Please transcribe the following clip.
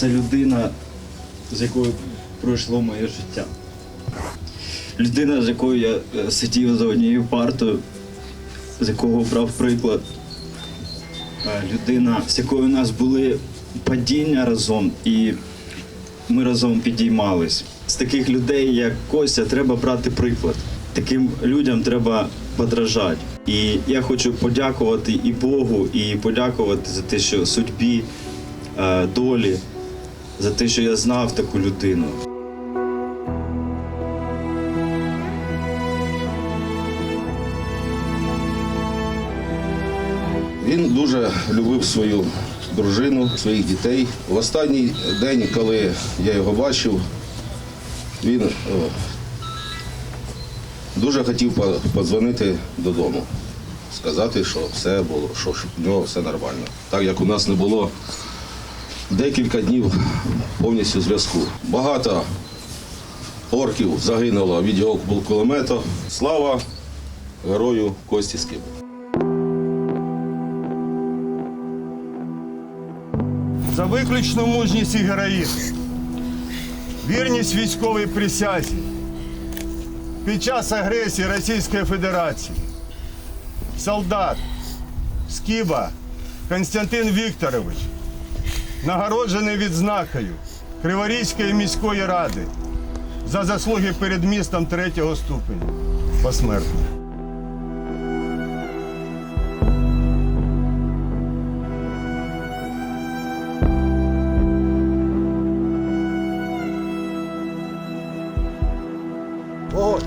Це людина, з якою пройшло моє життя. Людина, з якою я е, сидів за однією партою, з якого брав приклад. Е, Людина, з якою у нас були падіння разом, і ми разом підіймались. З таких людей, як Костя, треба брати приклад. Таким людям треба подражати. І я хочу подякувати і Богу, і подякувати за те, що судьбі, е, долі, за те, що я знав таку людину. Він дуже любив свою дружину, своїх дітей. В останній день, коли я його бачив, він дуже хотів подзвонити додому, сказати, що все було, що в нього все нормально. Так як у нас не було декілька днів повністю зв'язку. Багато орків загинуло від його кулемета. Слава герою Кості за виключну мужність і героїзм, вірність військовій присязі під час агресії Російської Федерації. Солдат Скіба Константин Вікторович, нагороджений відзнакою Криворізької міської ради за заслуги перед містом третього ступеня посмертно. Ого!